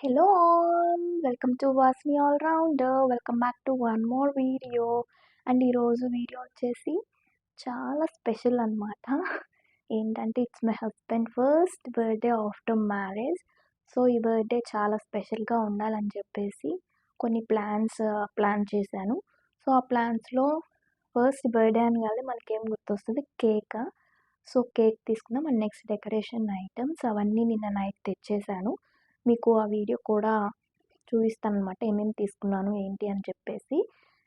Hello all welcome to వాస్ని all round welcome back to one more video and ఈరోజు video వచ్చేసి చాలా special అనమాట ఏంటంటే it's my husband first birthday after marriage so ఈ birthday చాలా స్పెషల్గా ఉండాలని చెప్పేసి కొన్ని ప్లాన్స్ ప్లాన్ uh, చేశాను. సో ఆ ప్లాన్స్లో ఫస్ట్ బర్త్డే అని కాదు మనకి ఏం గుర్తొస్తుంది? కేక్ సో కేక్ తీసుకున్నాం అండ్ నెక్స్ట్ డెకరేషన్ ఐటమ్స్ అవన్నీ నిన్న నైట్ తెచ్చేసాను మీకు ఆ వీడియో కూడా చూపిస్తాను అనమాట ఏమేమి తీసుకున్నాను ఏంటి అని చెప్పేసి.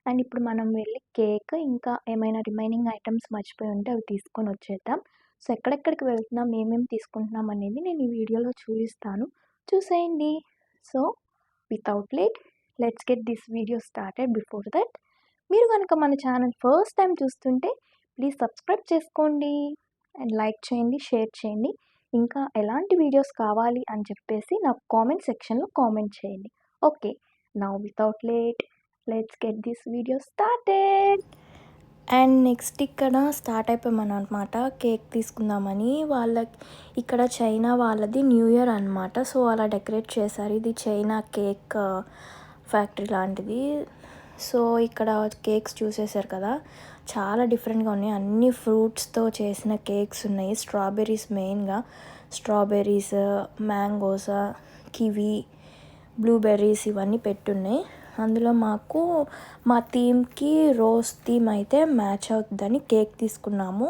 అండ్ ఇప్పుడు మనం వెళ్ళి కేక్ ఇంకా ఏమైనా రిమైనింగ్ ఐటమ్స్ మర్చిపోయి ఉంటే అవి తీసుకొని వచ్చేద్దాం. సో ఎక్కడెక్కడికి వెళ్తున్నాం ఏమేమి తీసుకుంటున్నాం అనేది నేను ఈ వీడియోలో చూపిస్తాను. చూసేయండి. So without late let's get this video started before that మీరు కనుక మన ఛానల్ ఫస్ట్ టైం చూస్తుంటే ప్లీజ్ సబ్స్క్రైబ్ చేసుకోండి. అండ్ లైక్ చేయండి షేర్ చేయండి. ఇంకా ఎలాంటి వీడియోస్ కావాలి అని చెప్పేసి నాకు కామెంట్ సెక్షన్లో కామెంట్ చేయండి. Okay now without late let's get this video started. And next ఇక్కడ స్టార్ట్ అయిపోయామని అనమాట కేక్ తీసుకుందామని. వాళ్ళకి ఇక్కడ చైనా వాళ్ళది న్యూ ఇయర్ అనమాట సో అలా డెకరేట్ చేశారు. ఇది చైనా కేక్ ఫ్యాక్టరీ లాంటిది. సో ఇక్కడ కేక్స్ చూసేసారు కదా చాలా డిఫరెంట్గా ఉన్నాయి. అన్ని ఫ్రూట్స్తో చేసిన కేక్స్ ఉన్నాయి. స్ట్రాబెర్రీస్ మెయిన్గా స్ట్రాబెర్రీస్ మ్యాంగోస్ కివి బ్లూబెర్రీస్ ఇవన్నీ పెట్టున్నాయి. అందులో మాకు మా థీమ్కి రోజ్ థీమ్ అయితే మ్యాచ్ అవుతుందని కేక్ తీసుకున్నాము.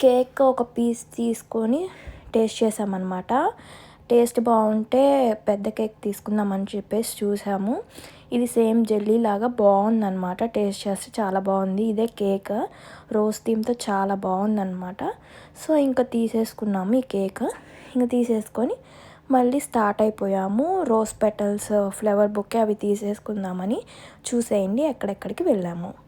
కేక్ ఒక పీస్ తీసుకొని టేస్ట్ చేసామన్నమాట. టేస్ట్ బాగుంటే పెద్ద కేక్ తీసుకుందామని చెప్పేసి చూసాము. సేమ్ జెల్లీ లాగా బాగుందనమాట టేస్ట్ చేస్తే చాలా బాగుంది. ఇదే కేక్. రోజ్ థీమ్తో చాలా బాగుందనమాట సో ఇంకా తీసేసుకున్నాము ఈ కేక్. ఇంకా తీసేసుకొని మళ్ళీ స్టార్ట్ అయిపోయాము. రోజ్ పెటల్స్ ఫ్లవర్ బుకే అవి తీసేసుకుందామని చూసేయండి ఎక్కడెక్కడికి వెళ్ళాము.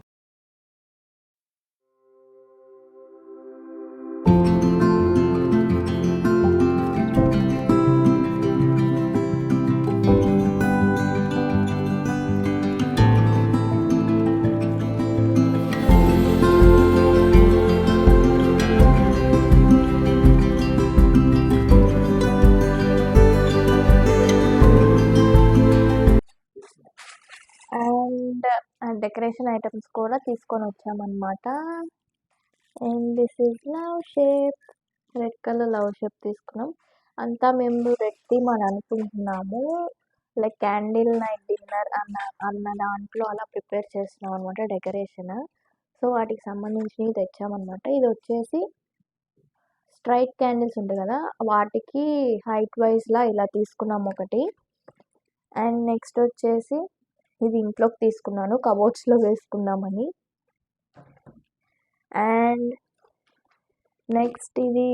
డెకరేషన్ ఐటమ్స్ కూడా తీసుకొని వచ్చామన్నమాట. And this is love shape red colour love shape తీసుకున్నాం. అంతా మేము రెడ్ థీమ్ అని అనుకుంటున్నాము. లైక్ క్యాండిల్ నైట్ డిన్నర్ అన్న అన్న దాంట్లో అలా ప్రిపేర్ చేస్తున్నాం అనమాట డెకరేషన్. సో వాటికి సంబంధించినవి తెచ్చామన్నమాట. ఇది వచ్చేసి స్ట్రైట్ క్యాండిల్స్ ఉంటాయి కదా వాటికి హైట్ వైజ్లా ఇలా తీసుకున్నాం ఒకటి. అండ్ నెక్స్ట్ వచ్చేసి ఇది ఇంట్లోకి తీసుకున్నాను కబోర్డ్స్లో వేసుకుందామని. అండ్ నెక్స్ట్ ఇది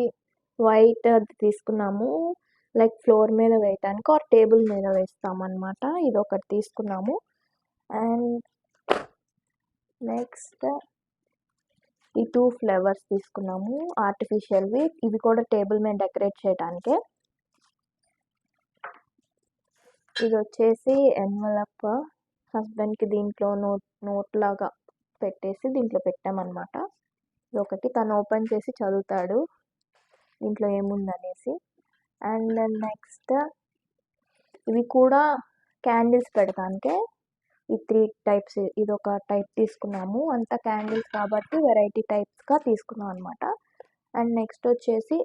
వైట్ అది తీసుకున్నాము లైక్ ఫ్లోర్ మీద వేయటానికి ఆర్ టేబుల్ మీద వేస్తామన్నమాట ఇది ఒకటి తీసుకున్నాము. అండ్ నెక్స్ట్ ఈ టూ ఫ్లవర్స్ తీసుకున్నాము ఆర్టిఫిషియల్వి ఇవి కూడా టేబుల్ మీద డెకరేట్ చేయడానికే ఇది వచ్చేసి ఎన్వలప్ హస్బెండ్కి దీంట్లో నోట్ నోట్ లాగా పెట్టేసి దీంట్లో పెట్టామన్నమాట. ఒకటి తను ఓపెన్ చేసి చదువుతాడు దీంట్లో ఏముందనేసి. అండ్ నెక్స్ట్ ఇవి కూడా క్యాండిల్స్ పెడతానికే. ఈ త్రీ టైప్స్ ఇది ఒక టైప్ తీసుకున్నాము. అంత క్యాండిల్స్ కాబట్టి వెరైటీ టైప్స్గా తీసుకున్నాం అనమాట అండ్ నెక్స్ట్ వచ్చేసి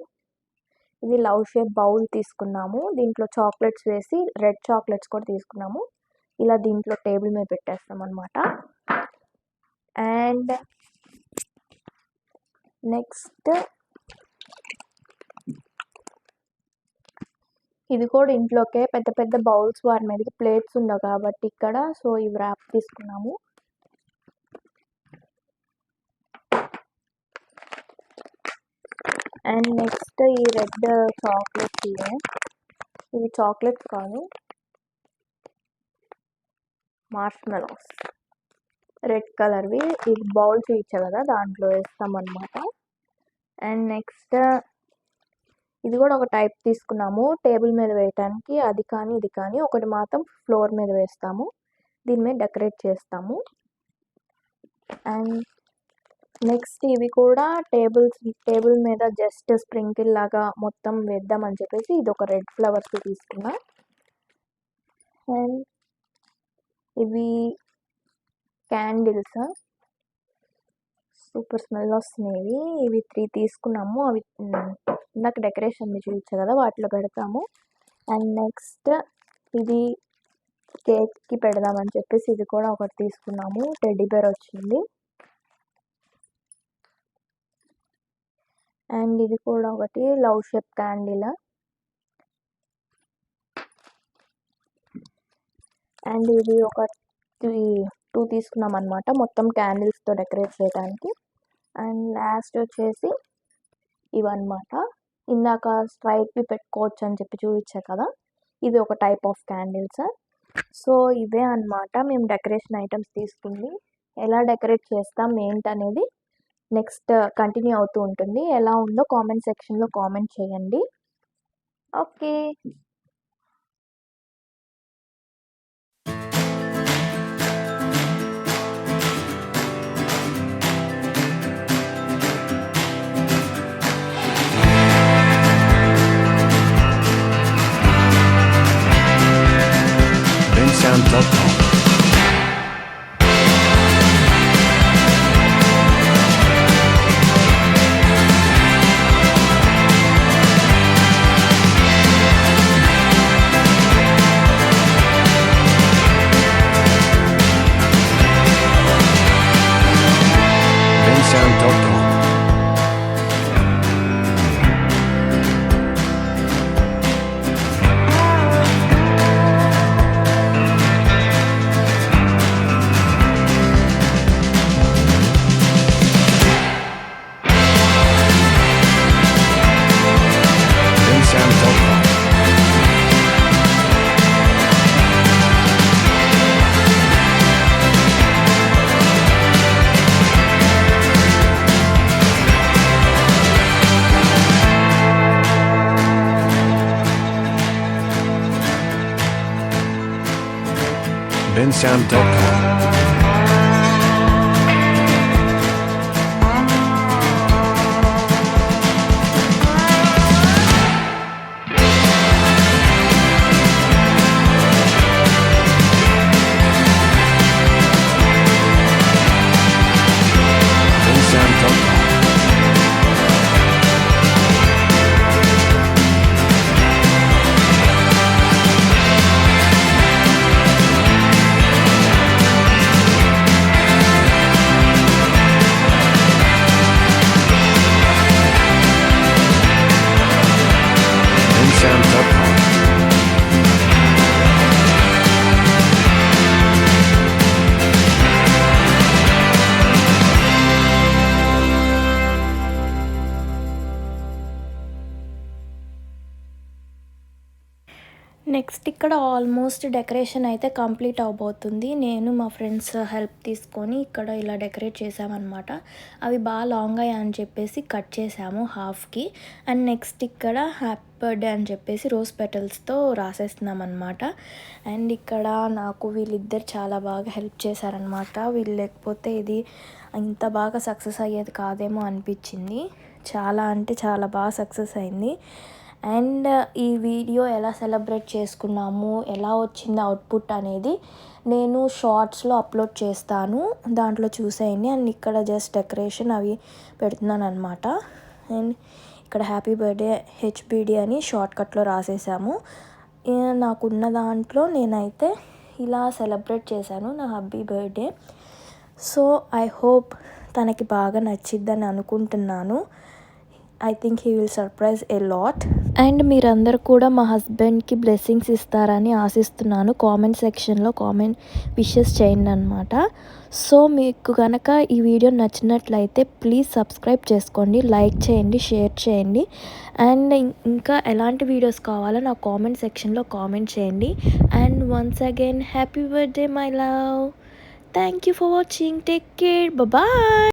ఇది లవ్ షేప్ బౌల్ తీసుకున్నాము. దీంట్లో చాక్లెట్స్ వేసి రెడ్ చాక్లెట్స్ కూడా తీసుకున్నాము. ఇలా దీంట్లో టేబుల్ మీద పెట్టేస్తాం అనమాట అండ్ నెక్స్ట్ ఇది కూడా ఇంట్లోకే పెద్ద పెద్ద బౌల్స్ వారి మీదకి ప్లేట్స్ ఉండవు కాబట్టి ఇక్కడ సో ఇవి ర్యాప్ తీసుకున్నాము. అండ్ నెక్స్ట్ ఈ రెడ్ చాక్లెట్స్ ఇవి చాక్లెట్స్ కాదు. మార్ష్మెలోస్ రెడ్ కలర్వి ఇది బౌల్స్ ఇచ్చా కదా దాంట్లో వేస్తామన్నమాట. అండ్ నెక్స్ట్ ఇది కూడా ఒక టైప్ తీసుకున్నాము. టేబుల్ మీద వేయటానికి అది కానీ ఇది కానీ ఒకటి మాత్రం ఫ్లోర్ మీద వేస్తాము. దీని మీద డెకరేట్ చేస్తాము. అండ్ నెక్స్ట్ ఇవి కూడా టేబుల్స్ టేబుల్ మీద జస్ట్ స్ప్రింకిల్ లాగా మొత్తం వేద్దామని చెప్పేసి ఇది ఒక రెడ్ ఫ్లవర్స్ తీసుకున్నా. అండ్ ఇవి క్యాండిల్స్. సూపర్ స్మెల్ వస్తున్నాయి. ఇవి త్రీ తీసుకున్నాము. అవి ఇందాక డెకరేషన్ చూపించా కదా వాటిలో పెడతాము. అండ్ నెక్స్ట్ ఇది కేక్కి పెడదామని చెప్పేసి ఇది కూడా ఒకటి తీసుకున్నాము. టెడ్డీ బేర్ వచ్చింది. అండ్ ఇది కూడా ఒకటి లవ్ షేప్ క్యాండిల్. అండ్ ఇది ఒక త్రీ టూ తీసుకున్నాం అనమాట మొత్తం క్యాండిల్స్తో డెకరేట్ చేయడానికి. అండ్ లాస్ట్ వచ్చేసి ఇవన్నమాట. ఇందాక స్ట్రైట్వి పెట్టుకోవచ్చు అని చెప్పి చూపించా కదా. ఇది ఒక టైప్ ఆఫ్ క్యాండిల్స్ సో ఇవే అన్నమాట. మేము డెకరేషన్ ఐటమ్స్ తీసుకుంది. ఎలా డెకరేట్ చేస్తాం ఏంటనేది నెక్స్ట్ కంటిన్యూ అవుతూ ఉంటుంది. ఎలా ఉందో కామెంట్ సెక్షన్లో కామెంట్ చేయండి. Okay bensound.com. నెక్స్ట్ ఇక్కడ ఆల్మోస్ట్ డెకరేషన్ అయితే కంప్లీట్ అవబోతుంది. నేను మా ఫ్రెండ్స్ హెల్ప్ తీసుకొని ఇక్కడ ఇలా డెకరేట్ చేసామన్నమాట అవి బాగా లాంగ్ అయ్యాయని చెప్పేసి కట్ చేసాము హాఫ్కి. అండ్ నెక్స్ట్ ఇక్కడ హ్యాపీ బర్త్డే అని చెప్పేసి రోజ్ పెటల్స్తో రాసేస్తున్నాం అనమాట అండ్ ఇక్కడ నాకు వీళ్ళిద్దరు చాలా బాగా హెల్ప్ చేశారనమాట వీళ్ళు లేకపోతే ఇది ఇంత బాగా సక్సెస్ అయ్యేది కాదేమో అనిపించింది. చాలా అంటే చాలా బాగా సక్సెస్ అయింది. అండ్ ఈ వీడియో ఎలా సెలబ్రేట్ చేసుకున్నాము ఎలా వచ్చింది అవుట్పుట్ అనేది నేను షార్ట్స్లో అప్లోడ్ చేస్తాను. దాంట్లో చూసేయండి. అండ్ ఇక్కడ జస్ట్ డెకరేషన్ అవి పెడుతున్నాను అనమాట అండ్ ఇక్కడ హ్యాపీ బర్త్డే హెచ్బిడి అని షార్ట్ కట్లో రాసేసాము. నాకున్న దాంట్లో నేనైతే ఇలా సెలబ్రేట్ చేశాను నా hubby birthday. So I hope తనకి బాగా నచ్చిద్దని అనుకుంటున్నాను. I think he will surprise a lot and మీరందరూ కూడా మా హస్బెండ్కి బ్లెస్సింగ్స్ ఇస్తారని ఆశిస్తున్నాను. కామెంట్ సెక్షన్లో కామెంట్ విషెస్ చేయండి అనమాట సో మీకు కనుక ఈ వీడియో నచ్చినట్లయితే ప్లీజ్ సబ్స్క్రైబ్ చేసుకోండి లైక్ చేయండి షేర్ చేయండి. అండ్ ఇంకా ఎలాంటి వీడియోస్ కావాలో నా కామెంట్ సెక్షన్లో కామెంట్ చేయండి. And once again happy birthday my love. Thank you for watching. Take care. Bye.